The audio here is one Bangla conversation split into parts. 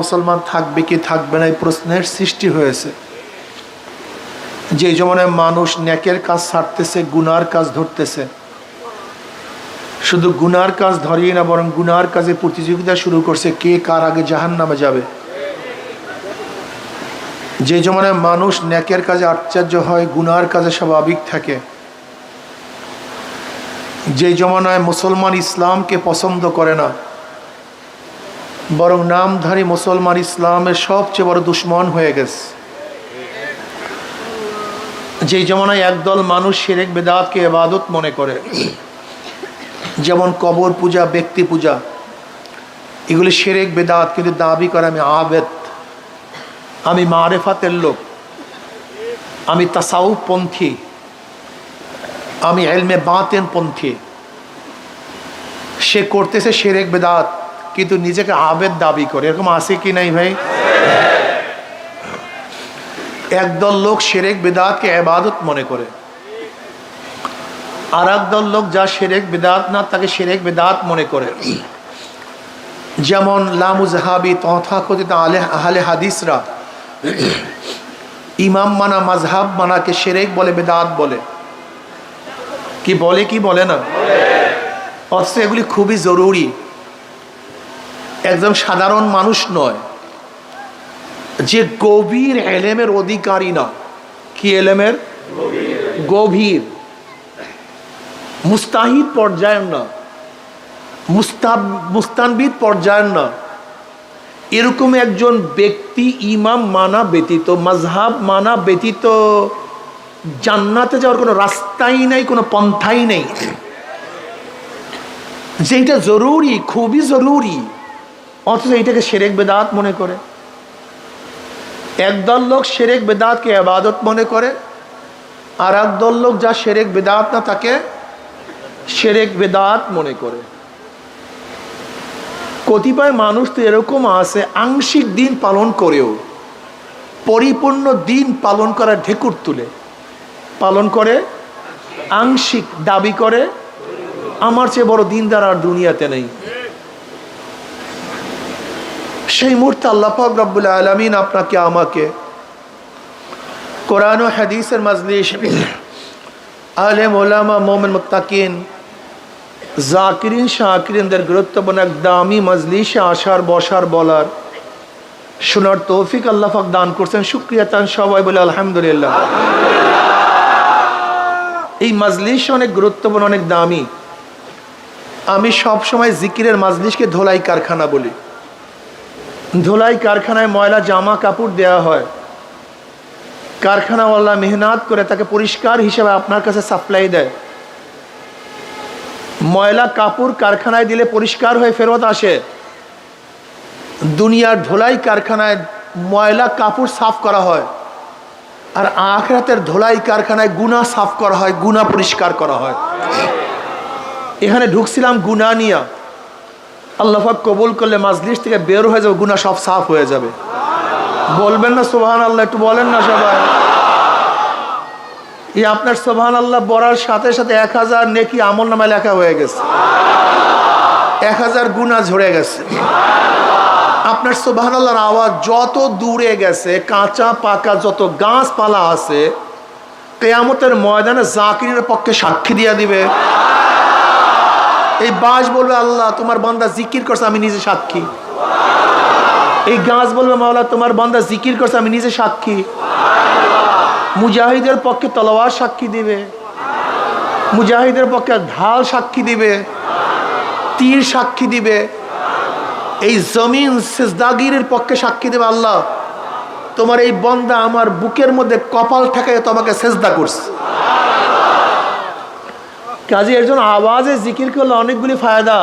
মুসলমান থাকবে কি থাকবে না এই প্রশ্নের সৃষ্টি হয়েছে। যে জমানায় মানুষ ন্যাকের কাজ ছাড়তেছে, গুনার কাজ ধরতেছে। শুধু গুনার কাজ ধরিয়ে না, বরং গুনার কাজে প্রতিযোগিতা শুরু করছে, কে কার আগে জাহান নামে যাবে। যে জমানায় মানুষ ন্যাকের কাজে আশ্চর্য হয়, গুনার কাজে স্বাভাবিক থাকে। যে জমানায় মুসলমান ইসলামকে পছন্দ করে না বরং নামধারী মুসলমান ইসলামের সবচেয়ে বড় দুশ্মন হয়ে গেছে। যে জমানায় একদল মানুষ সেরেক বেদাতকে এবাদত মনে করে, যেমন কবর পূজা, ব্যক্তি পূজা, এগুলি সেরেক বেদাত, কিন্তু দাবি করে, আমি আবেদ, আমি মারেফাতের লোক, আমি তাসাউফ পন্থী আমি এলমে বাতেন পন্থী সে করতেছে সেরেক বেদাত কিন্তু নিজেকে আবেদ দাবি করে। এরকম আছে কি নাই ভাই? একদল লোক সেরেক বেদাতকে এবাদত মনে করে। আর একদল লোক যা সেরেক বেদাত না, তাকে সেরেক বেদাত মনে করে। যেমন লামুজাহাবি তথাকথিত আলে, আহলে হাদিসরা, ইমাম মানা মাঝহাব মানাকে সেরেক বলে, বেদাত বলে। কি বলে কি বলে না? অথচ এগুলি খুবই জরুরি। একদম সাধারণ মানুষ নয়। যে গভীর এলেমের অধিকারী না। কি এলেমের? গভীর। মুস্তাহিদ পর্যায়ের না। মুস্তাব মুস্তানবিদ পর্যায়ের না। এরকম একজন ব্যক্তি ইমাম মানা ব্যতীত মজহাব মানা ব্যতীত জান্নাতে যাওয়ার কোনো রাস্তাই নাই, কোনো পন্থাই নেই। যেটা জরুরি, খুবই জরুরি। অথচ এইটাকে সেরেক বেদাত মনে করে। একদল লোক সেরেক বেদাতকে আবাদত মনে করে, আর একদল লোক যা সেরেক বেদাত না তাকে সেরেক বেদাত মনে করে। কতিপয় মানুষ তো এরকম আছে, আংশিক দিন পালন করেও, পরিপূর্ণ দিন পালন করার ঢেকুর তুলে। পালন করে, আংশিক দাবি করে, আমার চেয়ে বড় দিনদার আর দুনিয়াতে নেই। সেই মুহূর্তে আল্লাপাক রব্বুল আলমিন আপনাকে, আমাকে কোরআন ও হাদিসের মাজলিস আলেম ওলামা মোমেন, মুত্তাকিন, জাকিরিন, শাকিরিনদের গুরুত্বপূর্ণ এক দামি মজলিসে আসার, বসার, বলার শোনার তৌফিক আল্লাহাক দান করছেন। শুক্রিয়া তান সবাই বলে আলহামদুলিল্লাহ। এই মজলিস অনেক গুরুত্বপূর্ণ, অনেক দামি। আমি সব সময় জিকিরের মাজলিসকে ধোলাই কারখানা বলি। ধোলাই কারখানায় ময়লা, জামা, কাপড় দেয়া হয়। কারখানাওয়ালা মেহনত করে তাকে পরিষ্কার হিসেবে আপনার কাছে সাপ্লাই দেয়। ময়লা, কাপড় কারখানায় দিলে পরিষ্কার হয়ে ফেরত আসে। দুনিয়ার ধোলাই কারখানায় ময়লা, কাপড় সাফ করা হয়। আর আখরাতের ধোলাই কারখানায় গুণা সাফ করা হয় গুণা পরিষ্কার করা হয়। এখানে ঢুকছিলাম গুণা নিয়া। আল্লাহাক কবুল করলে মাজলিস থেকে বের হয়ে যাবে গুণা সব সাফ হয়ে যাবে। বলবেন না সোহান আল্লাহ একটু বলেন না সবাই। এই আপনার সোহান আল্লাহ বলার সাথে সাথে এক হাজার নেকি আমল নামায় লেখা হয়ে গেছে। এক হাজার গুণা ঝরে গেছে। আপনার সোহান আল্লাহর আওয়াজ যত দূরে গেছে, কাঁচা, পাকা যত গাছপালা আছে, কেয়ামতের ময়দানে জাকিরের পক্ষে সাক্ষী দিয়া দিবে। এই বাস বলবে, আল্লাহ, তোমার বান্দা জিকির করছে, আমি নিজে সাক্ষী। এই গাছ বলবে, মাওলা, তোমার বান্দা জিকির করছে, আমি নিজে সাক্ষী। মুজাহিদের পক্ষে তলোয়ার সাক্ষী দিবে। মুজাহিদের পক্ষে ঢাল সাক্ষী দিবে। তীর সাক্ষী দিবে। এই জমিন সেজদাগিরের পক্ষে সাক্ষী দেবে, আল্লাহ, তোমার এই বন্দা আমার বুকের মধ্যে কপাল ঠেকায় তোমাকে সেজদা করছে। কাজে, এর জন্য আওয়াজে জিকির করলে অনেকগুলি ফায়দা।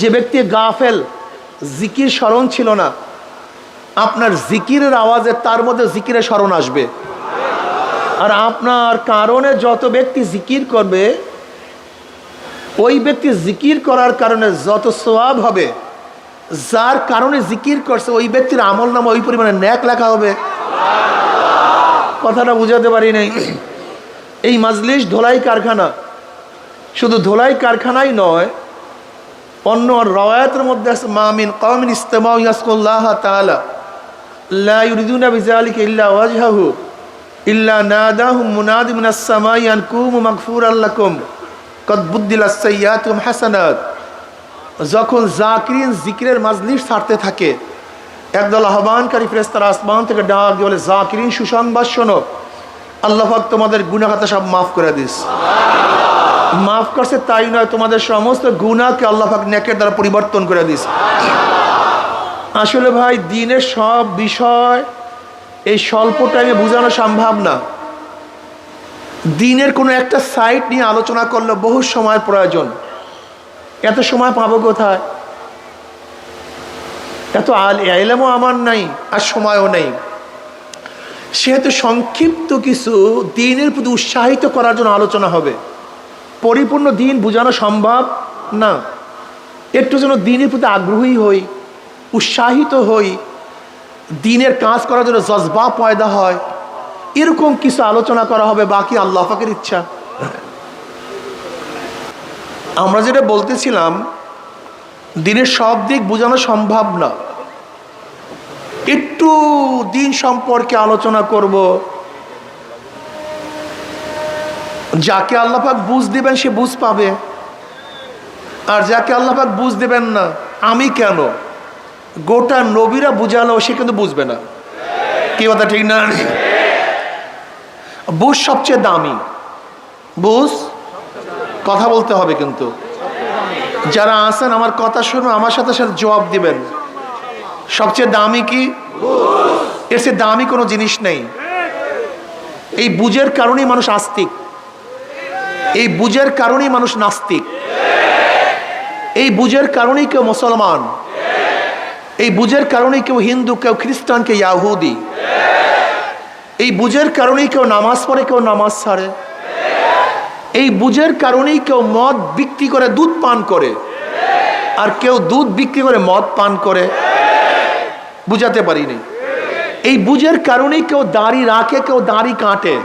যে ব্যক্তি গাফেল, জিকির স্মরণ ছিল না, আপনার জিকিরের আওয়াজে তার মধ্যে জিকিরের স্মরণ আসবে। আর আপনার কারণে যত ব্যক্তি জিকির করবে, ওই ব্যক্তি জিকির করার কারণে যত সোয়াব হবে, যার কারণে জিকির করছে, ওই ব্যক্তির আমল নামা ওই পরিমাণে ন্যাক লেখা হবে। কথাটা বুঝাতে পারি নাই। এই মাজলিস ধোলাই কারখানা। শুধু ধোলাই কারখানাই নয়, অন্য রওয়ায়াতের মধ্যে আছে মামিন কওমিন ইস্তেমাউ ইয়াসকুল্লাহ তাআলা, লা ইল্লা ওয়াজহাহু যখন জাকিরিন জিকিরের মাজলিস ছাড়তে থাকে, একদল আহ্বানকারী ফেরেস্তারা আসমান থেকে ডাক বলে, জাকিরিন, সুসংবাদ শোনো। আল্লাহ পাক তোমাদের গুনাহাতা সব মাফ করে দিস। মাফ করছে তাই নয়, তোমাদের সমস্ত গুণাকে আল্লাহ পাক নেকের দ্বারা পরিবর্তন করে দিস। আসলে ভাই, দিনের সব বিষয় এই স্বল্প টাইমে বোঝানো সম্ভব না। দিনের কোনো একটা সাইট নিয়ে আলোচনা করলে বহু সময় প্রয়োজন। এত সময় পাবো কোথায়? এত আল এলেমও আমার নাই, আর সময়ও নেই। সেহেতু সংক্ষিপ্ত কিছু দিনের প্রতি উৎসাহিত করার জন্য আলোচনা হবে। পরিপূর্ণ দিন বোঝানো সম্ভব না। একটু যেন দিনের প্রতি আগ্রহী হই, উৎসাহিত হই, দিনের কাজ করার জন্য জজবা পয়দা হয়, এরকম কিছু আলোচনা করা হবে, বাকি আল্লাহ পাকের ইচ্ছা। আমরা যেটা বলতেছিলাম, দিনের সব দিক বোঝানো সম্ভব না। একটু দিন সম্পর্কে আলোচনা করব। যাকে আল্লাপাক বুঝ দিবেন, সে বুঝ পাবে। আর যাকে আল্লাপাক বুঝ দিবেন না, আমি কেন? গোটা নবীরা বুঝালো সে কিন্তু বুঝবে না। কি কথা, ঠিক না? বুঝ সবচেয়ে দামি। বুঝ? কথা বলতে হবে কিন্তু। যারা আছেন, আমার কথা শুনো, আমার সাথে সাথে জবাব দিবেন। সবচেয়ে দামি কি? এর সে দামি কোনো জিনিস নেই। এই বুঝের কারণেই মানুষ আস্তিক। এই বুঝের কারণেই মানুষ নাস্তিক। এই বুঝের কারণেই কেউ মুসলমান। এই বুঝের কারণেই কেউ হিন্দু, কেউ খ্রিস্টান, কেউ ইয়াহুদি। এই বুঝের কারণেই কেউ নামাজ পড়ে, কেউ নামাজ ছাড়ে। এই বুঝের কারণেই কেউ মদ বিক্রি করে, দুধ পান করে। আর কেউ দুধ বিক্রি করে, মদ পান করে। বুঝাতে পারিনি। এই বুঝের কারণেই কেউ দাড়ি রাখে, কেউ দাড়ি কাটে।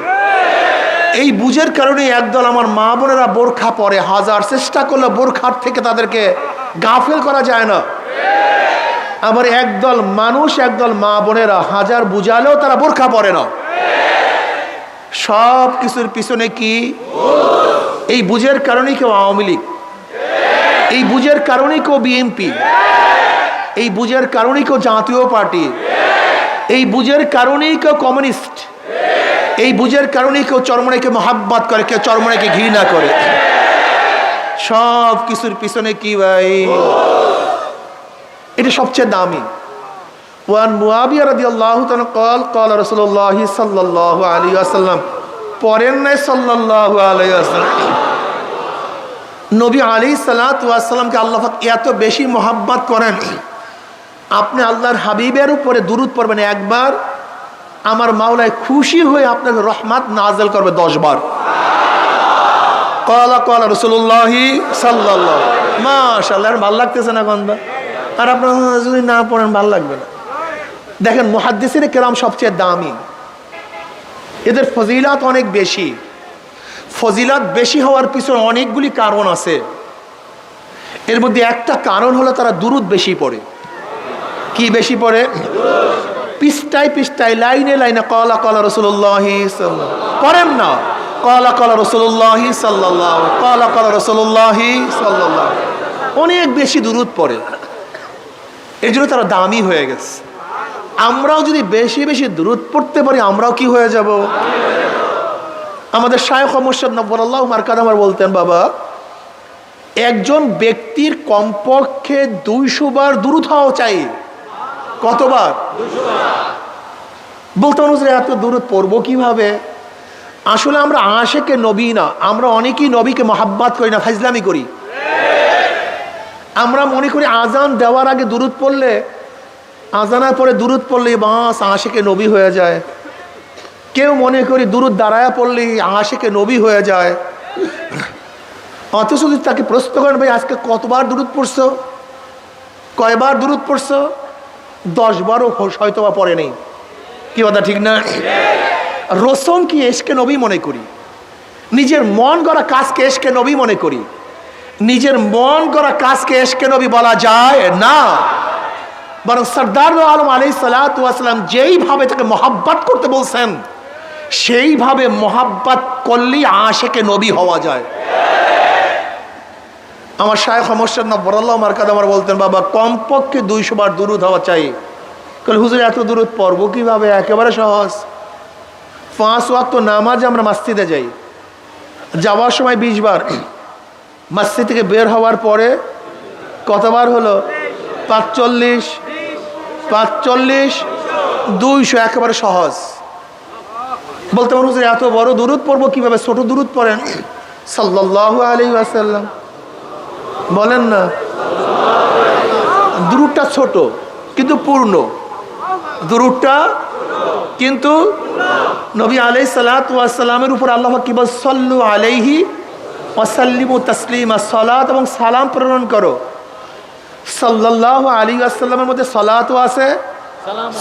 এই বুঝের কারণে একদল আমার মা বোনেরা বোরখা পরে হাজার, চেষ্টা করলে বোরখার থেকে তাদেরকে গাফেল করা যায় না। আবার একদল মানুষ, একদল মা বোনেরা হাজার বুঝালেও তারা বোরখা পরে না। সব কিছুর পিছনে কি? এই বুঝের কারণেই কেউ আওয়ামী লীগ। এই বুঝের কারণেই কেউ বিএনপি। এই বুঝের কারণেই কেউ জাতীয় পার্টি। এই বুঝের কারণেই কেউ কমিউনিস্ট। এই বুঝের কারণেই কেউ চরমনাইকে মহাব্বাত করে, কেউ চরমনাইকে ঘৃণা করে। সব কিছুর পিছনে কি ভাই? এটা সবচেয়ে দামি। ওয়ান মুআবিয়া রাদিয়াল্লাহু তাআলা কল কল রাসূলুল্লাহ সাল্লাল্লাহু আলাইহি ওয়াসাল্লাম। পরেন নাই সাল্লাল্লাহু আলাইহি ওয়াসাল্লাম। নবী আলাইহিস সালাতু ওয়াসাল্লামকে আল্লাহ পাক এত বেশি মহাব্বত করেন। আপনি আল্লাহর হাবিবের উপরে দুরুদ পড়বেন একবার, আমার মাওলায় খুশি হয়ে আপনাকে রহমাত নাজেল করবে দশ বার কলা কলা রসুল্লাহি সাল্লাহ মাশাল্লাহ আর ভালো লাগতেছে না গন্ধা? আর আপনার যদি না পড়েন, ভালো লাগবে না। দেখেন, মুহাদ্দিসির কেরাম সবচেয়ে দামি। এদের ফজিলাত অনেক বেশি। ফজিলাত বেশি হওয়ার পিছনে অনেকগুলি কারণ আছে। এর মধ্যে একটা কারণ হলো তারা দুরুদ বেশি পড়ে। কি বেশি পড়ে? পিস্টাই পিস্টাই লাইনে লাইনে, কলা কলা রসুল্লাহি করেন না। কলা কলা রসুল্লাহি সাল্লাহ কলা কলা রসুল্লাহি সাল্লাহ অনেক বেশি দূরত পড়ে। এই জন্য তারা দামি হয়ে গেছে। আমরাও যদি বেশি বেশি দূরত পড়তে পারি, আমরাও কি হয়ে যাব? আমাদের শায়খ মোর্শদ নব্বরাল্লাহ মার্কাদ আমার বলতেন, বাবা, একজন ব্যক্তির কমপক্ষে দুইশো বার দূরত হওয়া চাই। কতবার? বলতে মানুষ এত দূরত পড়ব কীভাবে? আসলে আমরা আশেকে নবী না আমরা অনেকেই নবীকে মহাব্বাত করি না ফাইজলামি করি। আমরা মনে করি আজান দেওয়ার আগে দূরত পড়লে আজানার পরে দূরত পড়লে বাস আশেকে নবী হয়ে যায়। কেউ মনে করি দূরত দাঁড়ায় পড়লে আশেকে নবী হয়ে যায়। অথচ যদি তাকে প্রশ্ন করেন ভাই আজকে কতবার দূরত পড়ছো? কয়বার দূরত পড়ছো? দশ বারও হয়তো বা পড়ে নেই। কি কথা, ঠিক না? রসম কি এসকে নবী মনে করি? নিজের মন করা কাজকে এসকে নবী মনে করি? নিজের মন করা কাজকে এসকে নবী বলা যায় না। বরং সর্দার আলম আলি সালাতাম যেইভাবে তাকে মহাব্বাত করতে বলছেন সেইভাবে মহাব্বাত করলেই আশেকে নবী হওয়া যায়। আমার শায়েখ সমস্যার না বরাল্লাহ মার্কাদ আমার বলতেন, বাবা, কমপক্ষে দুইশো বার দূরত হওয়া চাই। কাল হুজুর, এত দূরত পড়ব কীভাবে? একেবারে সহজ। পাঁচ ওয়াক্ত নামাজ আমরা মাস্তিদে যাই। যাওয়ার সময় বিশ বার। মসজিদ থেকে বের হওয়ার পরে কতবার হলো? পাঁচচল্লিশ। পাঁচচল্লিশ। দুইশো, একেবারে সহজ। বলতে পারব যে এত বড় দূরত পড়ব কীভাবে? ছোট দূরত পড়েন। সাল্লাহ আলী আসাল্লাম বলেন না। দূরটা ছোট, কিন্তু পূর্ণ। দূরটা কিন্তু নবী আলাই সালাতামের উপর আল্লাহ কি বল সল্লু আলাইহি ওয়াসাল্লিম ও তসলিমা, সলাত এবং সালাম প্রেরণ করো। সাল্লাহ আলী আসাল্লামের মধ্যে সলাতও আছে,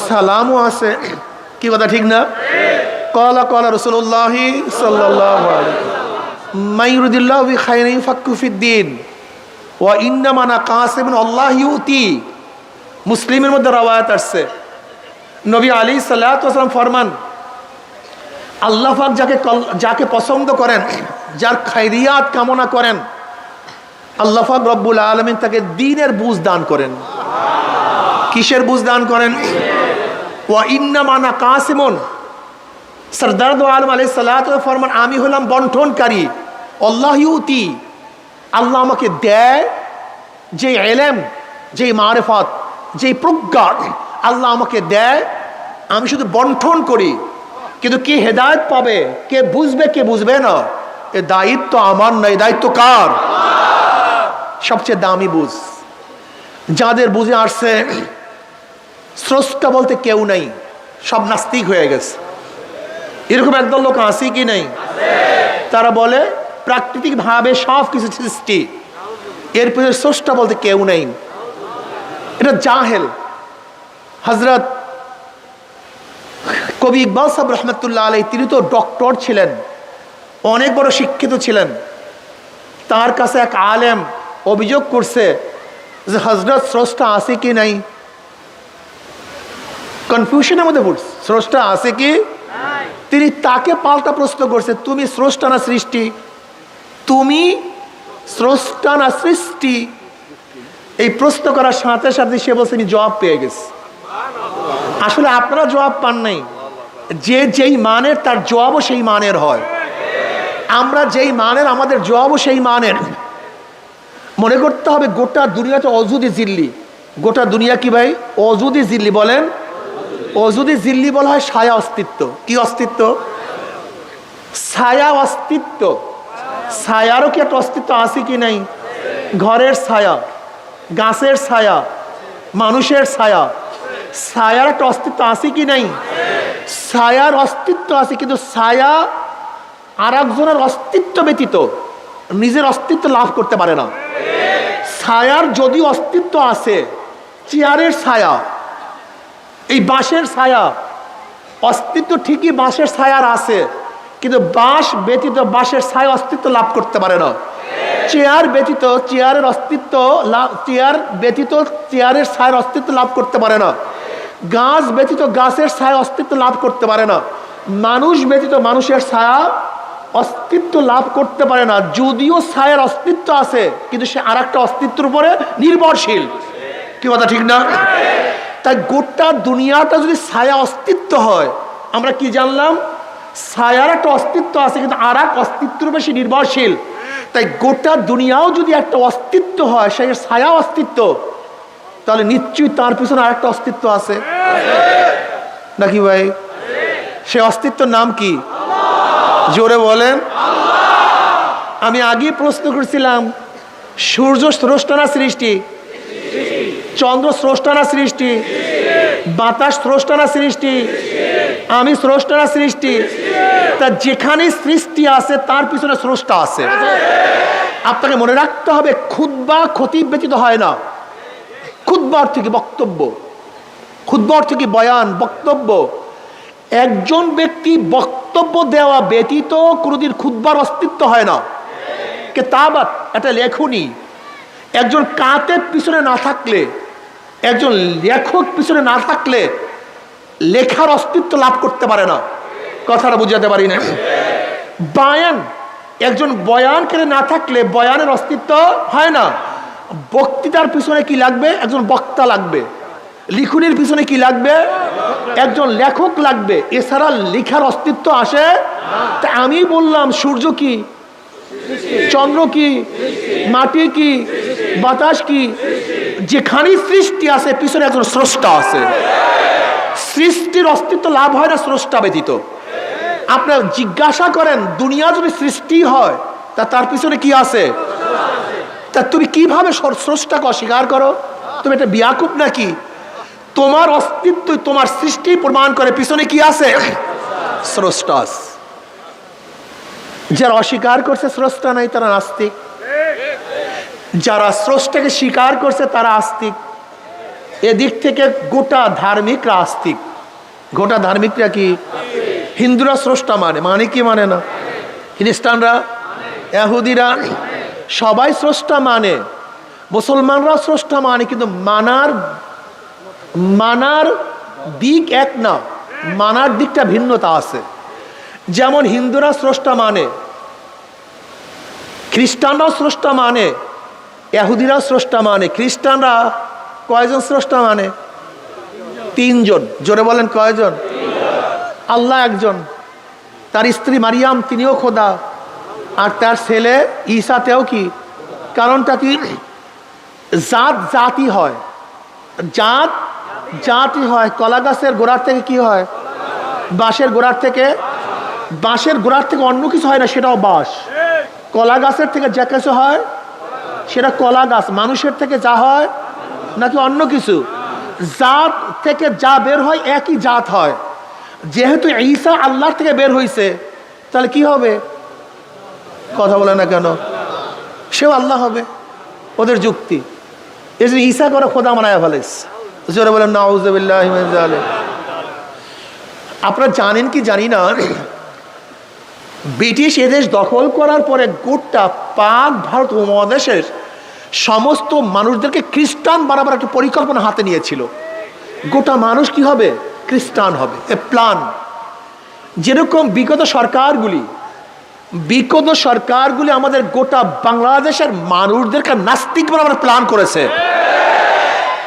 সালামও আছে। কি কথা, ঠিক না? কলা কলা রসুল্লাহি সাল্লাহ মাইরুদুল্লাহ খাইনি ফাকুফিদ্দিন ও ইন্নামানা কাসেম আল্লাহ মুসলিমের মধ্যে রওয়ায়াত আসছে। নবী আলী সাল্লাম ফরমান, আল্লাহ যাকে যাকে পছন্দ করেন, যার খাইরিয়াত কামনা করেন, আল্লাহ পাক রব্বুল আলমিন তাকে দিনের বুঝ দান করেন। কিসের বুঝ দান করেন? ওয়া ইন্না মানা কাসিমন। সরদার আলম আলাই সাল্লাত ফরমান, আমি হলাম বন্টনকারী। আল্লাহ ইউতি। আল্লাহ আমাকে দেয় যে এলেম, যে মারেফত, যে প্রজ্ঞা আল্লাহ আমাকে দেয়, আমি শুধু বন্ঠন করি। কিন্তু কে হেদায়ত পাবে, কে বুঝবে কে বুঝবে না? এ দায়িত্ব আমার নয় দায়িত্ব কার? সবচেয়ে দামি বুঝ। যাদের বুঝে আসছে, স্রষ্টা বলতে কেউ নেই, সব নাস্তিক হয়ে গেছে। এরকম একদল লোক আছে কি নেই? তারা বলে, প্রাকৃতিকভাবে সব কিছু সৃষ্টি। এর পিছনে স্রষ্টা বলতে কেউ নেই। এটা জাহেল। হজরত কবি ইকবাল সাহেব রহমতুল্লাহ আলাই তিনি তো ডক্টর ছিলেন অনেক বড় শিক্ষিত ছিলেন। তার কাছে এক আলেম অভিযোগ করছে যে হজরত স্রষ্টা আছে কি নাই। কনফিউশনের মধ্যে পড়ছে স্রষ্টা আছে কি? তিনি তাকে পাল্টা প্রশ্ন করছে তুমি স্রষ্টা না সৃষ্টি? তুমি স্রষ্টা না সৃষ্টি? এই প্রশ্ন করার সাথে সাথে সে বলছে, আমি জবাব পেয়ে গেছি। আসলে আপনারা জবাব পান নাই। যে যেই মানের, তার জবাবও সেই মানের হয়। আমরা যেই মানের, আমাদের জবাবও সেই মানের। মনে করতে হবে, গোটা দুনিয়াতে অজুদি জিল্লি। গোটা দুনিয়া কি ভাই? অজুদি জিল্লি বলেন। অজুদি জিল্লি বলা হয় ছায়া অস্তিত্ব। কি অস্তিত্ব? ছায়া অস্তিত্ব। ছায়ারও কি একটা অস্তিত্ব আছে কি নাই? ঘরের ছায়া, গাছের ছায়া, মানুষের ছায়া, ছায়ার একটা অস্তিত্ব আছে কি নাই? ছায়ার অস্তিত্ব আছে, কিন্তু ছায়া আর একজনের অস্তিত্ব ব্যতীত নিজের অস্তিত্ব লাভ করতে পারে না। ছায়ার যদি অস্তিত্ব আছে, চেয়ারের ছায়া, এই বাঁশের ছায়া, অস্তিত্ব ঠিকই বাঁশের ছায়ার আছে কিন্তু বাঁশ ব্যতীত বাঁশের ছায়া অস্তিত্ব লাভ করতে পারে না। চেয়ার ব্যতীত চেয়ারের অস্তিত্ব চেয়ার ব্যতীত চেয়ারের ছায়ের অস্তিত্ব লাভ করতে পারে না। গাছ ব্যতীত গাছের ছায়া অস্তিত্ব লাভ করতে পারে না। মানুষ ব্যতীত মানুষের ছায়া অস্তিত্ব লাভ করতে পারে না। যদিও ছায়ার অস্তিত্ব আছে, কিন্তু সে আর একটা অস্তিত্বের উপরে নির্ভরশীল। কি কথা, ঠিক না? তাই গোটা দুনিয়াটা যদি ছায়া অস্তিত্ব হয়, আমরা কি জানলাম? ছায়ার একটা অস্তিত্ব আছে, কিন্তু আর এক অস্তিত্বের বেশি নির্ভরশীল। তাই গোটা দুনিয়াও যদি একটা অস্তিত্ব হয় সেই ছায়া অস্তিত্ব, তাহলে নিশ্চয়ই তার পিছনে আরেকটা অস্তিত্ব আছে। নাকি ভাই? সে অস্তিত্বের নাম কি? জোরে বলেন। আমি আগে প্রশ্ন করছিলাম, সূর্য স্রষ্টানা সৃষ্টি? চন্দ্র স্রষ্টানা সৃষ্টি? বাতাস স্রষ্টানা সৃষ্টি? আমি স্রষ্টানা সৃষ্টি? তা যেখানে সৃষ্টি আছে, তার পিছনে স্রষ্টা আছে। আপনাকে মনে রাখতে হবে খুদ্া ক্ষতি ব্যতীত হয় না। খুদ্া অর্থ কি বক্তব্য? খুদ্া অর্থ কি বয়ান, বক্তব্য? একজন ব্যক্তি বক্তব্য দেওয়া ব্যতীত কোনোদিন খুদ্বার অস্তিত্ব হয় না। কে তাবাত একটা লেখনী। একজন কাতের পিছনে না থাকলে একজন লেখক পিছনে না থাকলে লেখার অস্তিত্ব লাভ করতে পারে না। কথাটা বুঝাতে পারি না বায়ান, একজন বয়ানকারী না থাকলে বয়ানের অস্তিত্ব হয় না। বক্তৃতার পিছনে কি লাগবে? একজন বক্তা লাগবে। লিখুনির পিছনে কি লাগবে? একজন লেখক লাগবে। এছাড়া লেখার অস্তিত্ব আসে? তা আমি বললাম, সূর্য কি চন্দ্র কি, মাটি কি, বাতাস কি, যেখানে সৃষ্টি আছে, পিছনে একজন স্রষ্টা আছে। সৃষ্টির অস্তিত্ব লাভ হয় না স্রষ্টা ব্যতীত। আপনার জিজ্ঞাসা করেন, দুনিয়া যদি সৃষ্টি হয়, তা তার পিছনে কি আছে? তা তুমি কীভাবে স্রষ্টাকে অস্বীকার করো? তুমি এটা বিয়াকুব নাকি? তোমার অস্তিত্ব, তোমার সৃষ্টি প্রমাণ করে পিছনে কি আছে? স্রষ্টা আছে। যারা অস্বীকার করছে স্রষ্টা নাই, তারা নাস্তিক। যারা স্রষ্টাকে স্বীকার করছে, তারা আস্তিক। এদিক থেকে গোটা ধার্মিকরা আস্তিক। গোটা ধার্মিকরা কি? হিন্দুরা স্রষ্টা মানে। মানে কি মানে না? খ্রিস্টানরা? এহুদিরা সবাই স্রষ্টা মানে। মুসলমানরা স্রষ্টা মানে কিন্তু মানার মানার দিক এক না। মানার দিকটা ভিন্নতা আছে। যেমন হিন্দুরা স্রষ্টা মানে খ্রিস্টানরাও স্রষ্টা মানে এহুদিরাও স্রষ্টা মানে খ্রিস্টানরা কয়জন স্রষ্টা মানে? তিনজন। জোরে বলেন কয়জন? আল্লাহ একজন। তার স্ত্রী মারিয়াম, তিনিও খোদা। আর তার ছেলে ঈসাতেও কি? কারণটা কি? জাত জাতি হয়। জাত জাতি হয়। কলা গাছের গোড়ার থেকে কি হয়? বাঁশের গোড়ার থেকে বাঁশের গোড়ার থেকে অন্য কিছু হয় না, সেটাও বাঁশ। কলা গাছের থেকে যা কিছু হয়, সেটা কলা গাছ। মানুষের থেকে যা হয়, নাকি অন্য কিছু? জাত থেকে যা বের হয়, একই জাত হয়। যেহেতু ঈসা আল্লাহর থেকে বের হয়েছে তাহলে কি হবে? কথা বলে না কেন? সেও আল্লাহ হবে, ওদের যুক্তি। এই যে ঈসা করে খোদা মানায় ফেলেস জোরে বলেন নাউজবিল্লাহ আপনারা জানেন কি জানি না ব্রিটিশ এদেশ দখল করার পরে গোটা পাক ভারত উপমহাদেশের সমস্ত মানুষদেরকে খ্রিস্টান বানাবার একটা পরিকল্পনা হাতে নিয়েছিল। গোটা মানুষ কি হবে? খ্রিস্টান হবে। এ প্ল্যান যেরকম বিগত সরকারগুলি বিগত সরকারগুলি আমাদের গোটা বাংলাদেশের মানুষদেরকে নাস্তিক বানাবার প্ল্যান করেছে।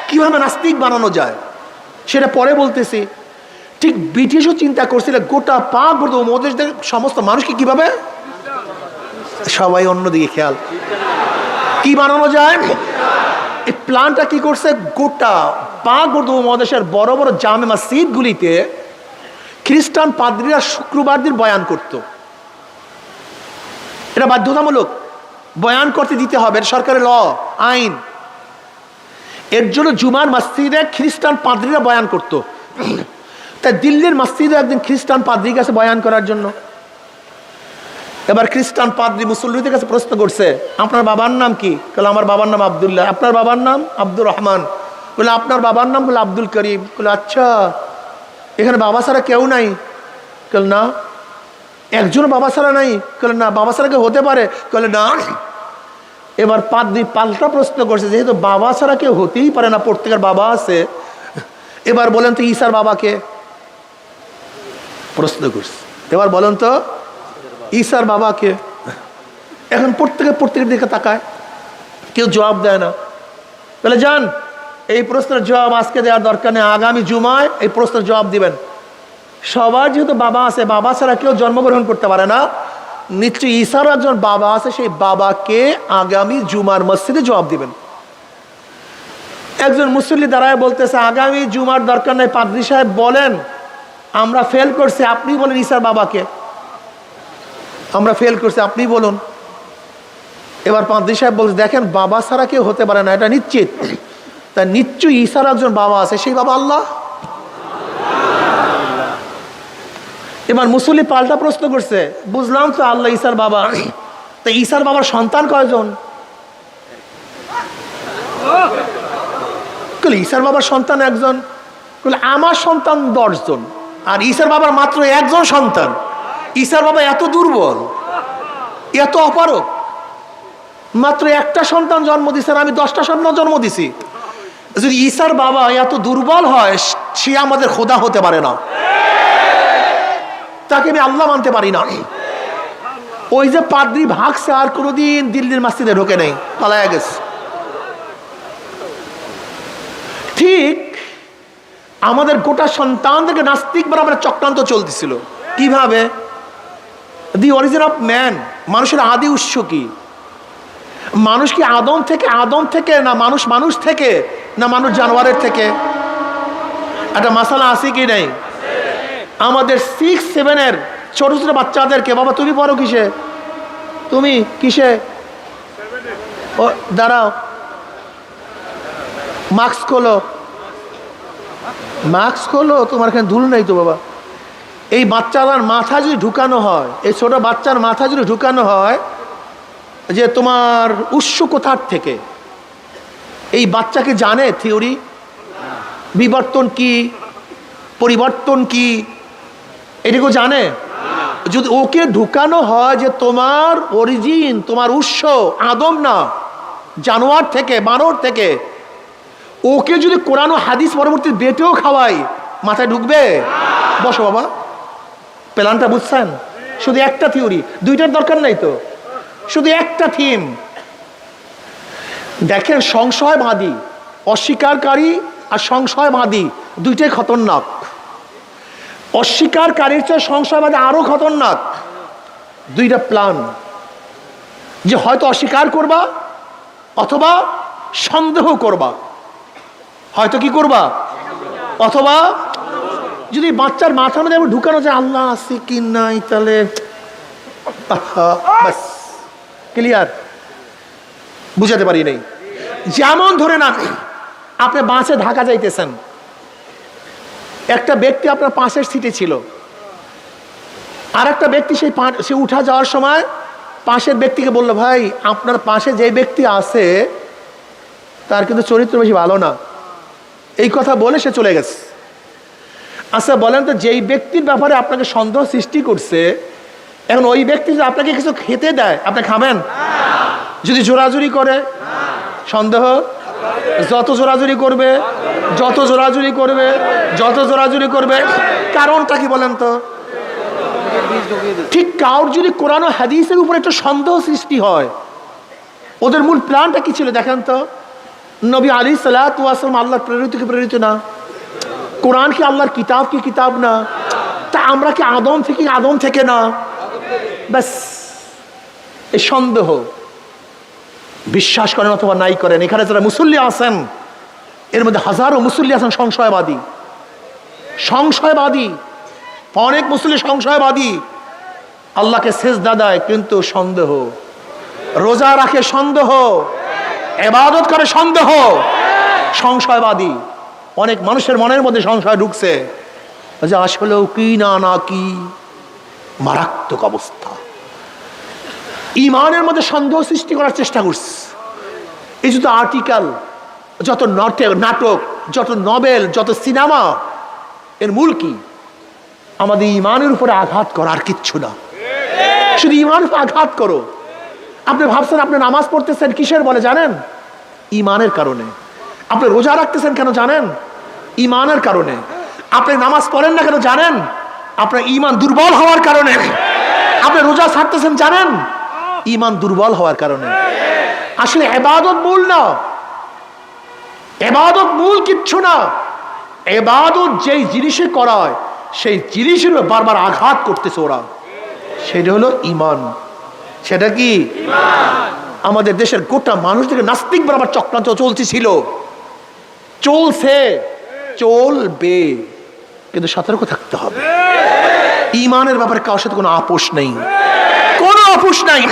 কীভাবে নাস্তিক বানানো যায়? সেটা পরে বলতেছি। ঠিক ব্রিটিশও চিন্তা করছিল, গোটা পাক ভারত উপমহাদেশের সমস্ত মানুষকে কীভাবে? সবাই অন্যদিকে খেয়াল। কি বানানো যায়? এই প্ল্যানটা কি করছে? গোটা পাক ভারত মহাদেশের বড় বড় জামে মসজিদগুলিতে খ্রিস্টান পাদ্রীরা শুক্রবার দিন বয়ান করত। এটা বাধ্যতামূলক। বয়ান করতে দিতে হবে সরকারের ল, আইন। এর জন্য জুমার মসজিদে খ্রিস্টান পাদ্রীরা বয়ান করত। তাই দিল্লির মসজিদে একদিন খ্রিস্টান পাদ্রী কাছে বয়ান করার জন্য। এবার খ্রিস্টান পাদ্রী মুসল্লিদের কাছে প্রশ্ন করছে, আপনার বাবার নাম কি? বলে আমার বাবার নাম আবদুল্লাহ। আপনার বাবার নাম? আব্দুর রহমান। বলে আপনার বাবার নাম? বলে আব্দুল করিম। বলে আচ্ছা এখানে বাবা ছাড়া কেউ নাই? কেন না। একজন বাবা ছাড়া নাই? কেন না। বাবা ছাড়া কেউ হতে পারে? কেলে না। এবার পাদ্রী পাল্টা প্রশ্ন করছে, যেহেতু বাবা ছাড়া কেউ হতেই পারে না, প্রত্যেকের বাবা আছে। এবার বলেন তো ঈশার বাবাকে প্রশ্ন করছে। এবার বলেন তো, ঈশার বাবাকে এখন প্রত্যেকে প্রত্যেকের দিকে তাকায়, কেউ জবাব দেয় না। তাহলে যান এই প্রশ্নের জবাব আজকে দেওয়ার দরকার নেই, আগামী জুমায় এই প্রশ্নের জবাব দিবেন। সবার যেহেতু বাবা আছে, বাবা ছাড়া কেউ জন্মগ্রহণ করতে পারে না। নিশ্চয়ই ঈশার একজন বাবা আছে, সেই বাবাকে আগামী জুমার মসজিদে জবাব দিবেন। একজন মুসল্লি দাঁড়ায় বলতেছে, আগামী জুমার দরকার নেই। পাদ্রি সাহেব বলেন আমরা ফেল করছি, আপনি বলেন ঈশার বাবাকে। আমরা ফেল করছি, আপনি বলুন। এবার পাদ্রি সাহেব বলছে, দেখেন বাবা ছাড়া কেউ হতে পারে না, এটা নিশ্চিত। তা নিশ্চয়ই ঈশার একজন বাবা আছে, সেই বাবা আল্লাহ? এবার মুসল্লি পাল্টা প্রশ্ন করছে, বুঝলাম তো আল্লাহ ঈশার বাবা। তা ঈশার বাবার সন্তান কয়জন? ঈশার বাবার সন্তান একজন আমার সন্তান দশজন। আর ঈশার বাবার মাত্র একজন সন্তান। ঈশার বাবা এত দুর্বল, এত অপারক মাত্র একটা সন্তান জন্ম দিছে আর আমি দশটা সন্তান জন্ম দিছি। যদি ঈশার বাবা এত দুর্বল হয়, সে আমাদের খোদা হতে পারে না। তাকে আমি আল্লাহ মানতে পারি না। ওই যে পাদ্রি ভাগছে, আর কোনোদিন দিল্লির মাস্তিদে ঢোকে নেই, পালায়া গেছে। ঠিক আমাদের গোটা সন্তানদেরকে নাস্তিক বরাবর চক্রান্ত চলতেছিল। কীভাবে? দি অরিজিন অফ ম্যান মানুষের আদি উৎস কি? মানুষ কি আদম থেকে আদম থেকে, না মানুষ মানুষ থেকে, না মানুষ জানোয়ারের থেকে? একটা মশালা আছে কি নেই? আমাদের সিক্স সেভেনের ছোট ছোট বাচ্চাদেরকে, বাবা তুমি পড়ো কিসে? তুমি কিসে? ও, দাঁড়াও। মাস্ক খোলো। মাস্ক খোলো তোমার এখানে ধুল নেই তো বাবা। এই বাচ্চার মাথা যদি ঢুকানো হয়, এই ছোট বাচ্চার মাথা যদি ঢুকানো হয়, যে তোমার উৎস কোথার থেকে? এই বাচ্চাকে জানে থিওরি? বিবর্তন কি? পরিবর্তন কি? এটুকু জানে? যদি ওকে ঢুকানো হয় যে তোমার অরিজিন তোমার উৎস, আদম না, জানোয়ার থেকে, বানর থেকে ওকে যদি কোরআন হাদিস পরবর্তী বেটেও খাওয়াই, মাথায় ঢুকবে? বসো বাবা। প্ল্যানটা বুঝছেন? শুধু একটা থিওরি, দুইটার দরকার নাই তো। শুধু একটা থিম। দেখেন, সংশয় সংশয়বাদী অস্বীকারী আর সংশয় সংশয়বাদী দুইটাই খতরনাক। অস্বীকারীর চেয়ে সংশয়বাদী আরও খতরনাক। দুইটা প্ল্যান। যে হয়তো অস্বীকার করবা অথবা সন্দেহ করবা। হয়তো কি করবা? অথবা যদি বাচ্চার মাথার মধ্যে ঢুকানো যায়, আল্লাহ আছে কি নাই তাহলে? ক্লিয়ার বুঝাতে পারি নাই। যেমন ধরে না আপনি বাসে ঢাকা যাইতেছেন। একটা ব্যক্তি আপনার পাশের সিটে ছিল। আর একটা ব্যক্তি সেই সে উঠা যাওয়ার সময় পাশের ব্যক্তিকে বলল, ভাই, আপনার পাশে যে ব্যক্তি আছে, তার কিন্তু চরিত্র বেশি ভালো না। এই কথা বলে সে চলে গেছে। আচ্ছা বলেন তো, যেই ব্যক্তির ব্যাপারে আপনাকে সন্দেহ সৃষ্টি করছে, এখন ওই ব্যক্তি যদি আপনাকে কিছু খেতে দেয়, আপনি খাবেন? যদি জোরাজুরি করে? সন্দেহ? যত জোরাজুরি করবে, যত জোরাজুরি করবে, যত জোরাজুরি করবে, কারণটা কি বলেন তো? ঠিক কাউর যদি কোরআন হাদিসের উপর একটা সন্দেহ সৃষ্টি হয়, ওদের মূল প্ল্যানটা কি ছিল দেখেন তো? নবী আলী সালাম আল্লাহর প্রেরিত কি প্রেরিত না। কোরআন কি আল্লাহর কিতাব কি কিতাব না? তা আমরা কি আদম থেকে আদম থেকে না? ব্যাস, এই সন্দেহ। বিশ্বাস করেন অথবা নাই করেন, এখানে যারা মুসল্লি আছেন, এর মধ্যে হাজারো মুসল্লি আছেন সংশয়বাদী। সংশয়বাদী। অনেক মুসল্লি সংশয়বাদী। আল্লাহকে শেষ দাদায় কিন্তু সন্দেহ। রোজা রাখে সন্দেহ। এবাদত করে সন্দেহ। সংশয়বাদী। অনেক মানুষের মনের মধ্যে সংশয় ঢুকছে। যে আসলেও কি না না কি? মারাত্মক অবস্থা। ইমানের মধ্যে সন্দেহ সৃষ্টি করার চেষ্টা করছে। এই যত আর্টিকেল, যত নাটক, যত নভেল, যত সিনেমা, এর মূল কি? আমাদের ইমানের উপরে আঘাত করা আর কিচ্ছু না। শুধু ইমানের উপর আঘাত করো। আপনি ভাবছেন আপনি নামাজ পড়তেছেন, কিসের বলে জানেন? ইমানের কারণে। আপনি রোজা রাখতেছেন কেন জানেন? ইমানের কারণে। আপনি নামাজ পড়েন না কেন জানেন? আপনার ইমান দুর্বল হওয়ার কারণে। আপনি রোজা ছাড়তেছেন জানেন? ইমান দুর্বল হওয়ার কারণে। আসলে এবাদত মূল না। এবাদত মূল কিচ্ছু না। এবাদত যেই জিনিসে করা হয় সেই জিনিসের বারবার আঘাত করতেছে ওরা। সেটা হলো ইমান। সেটা কি? আমাদের দেশের গোটা মানুষদেরকে নাস্তিক বরাবর চক্রান্ত চলতেছিল। চলছে। চলবে। কিন্তু সতর্ক থাকতে হবে। ইমানের ব্যাপারে কারোর সাথে কোনো আপোষ নেই। কোনো আপোষ নাই।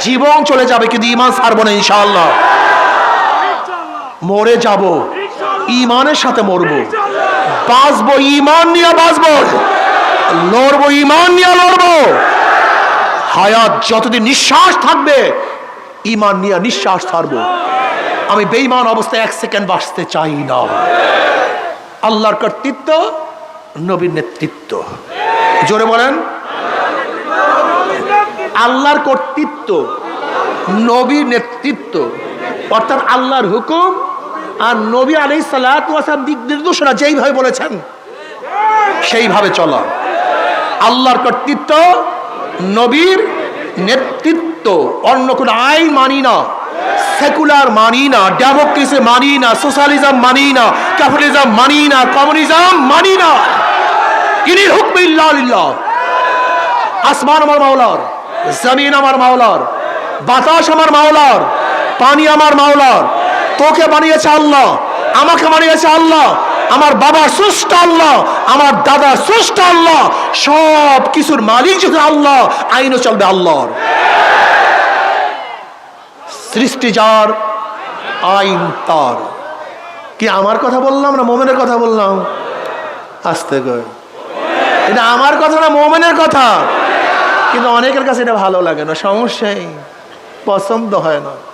জীবন চলে যাবে, কিন্তু ইমান ছাড়বো না, ইনশাআল্লাহ। মরে যাব। ইমানের সাথে মরবো। বাঁচবো, ইমান নিয়ে বাঁচবো। লড়বো, ইমান নিয়ে লড়বো। হায়াত যতদিন নিঃশ্বাস থাকবে ইমান নিয়ে নিঃশ্বাস ছাড়বো। আমি বেইমান অবস্থায় এক সেকেন্ড বাঁচতে চাই না। আল্লাহর কর্তৃত্ব, নবীর নেতৃত্ব। জোরে বলেন। আল্লাহর কর্তৃত্ব, নবীর নেতৃত্ব। অর্থাৎ আল্লাহর হুকুম আর নবী আলাই সালাম দিক নির্দেশনা যেইভাবে বলেছেন, সেইভাবে চলা। আল্লাহর কর্তৃত্ব নবীর নেতৃত্ব। অন্য কোনো আইন মানি না, সেকুলার মানি না, ডেমোক্রেসি মানি না, সোশ্যালিজম মানি না, ক্যাপিটালিজম মানি না, কমিউনিজম মানি না। ইনি হুকম ইল্লাহ। আসমান আমার মাওলার, জমিন আমার মাওলার, বাতাস আমার মাওলার, পানি আমার মাওলার, তোকে বানিয়েছে আল্লাহ, আমাকে বানিয়েছে আল্লাহ। আমার বাবার সৃষ্ট আল্লাহ, আমার দাদার সৃষ্ট আল্লাহ, সব কিছুর মালিক যখন আল্লাহ, আইনও চলবে আল্লাহর। সৃষ্টি যার, আইন তার। কি আমার কথা বললাম না মোমেনের কথা বললাম? আস্তে করে। এটা আমার কথা না মোমেনের কথা। কিন্তু অনেকের কাছে এটা ভালো লাগে না, সমস্যাই। পছন্দ হয় না।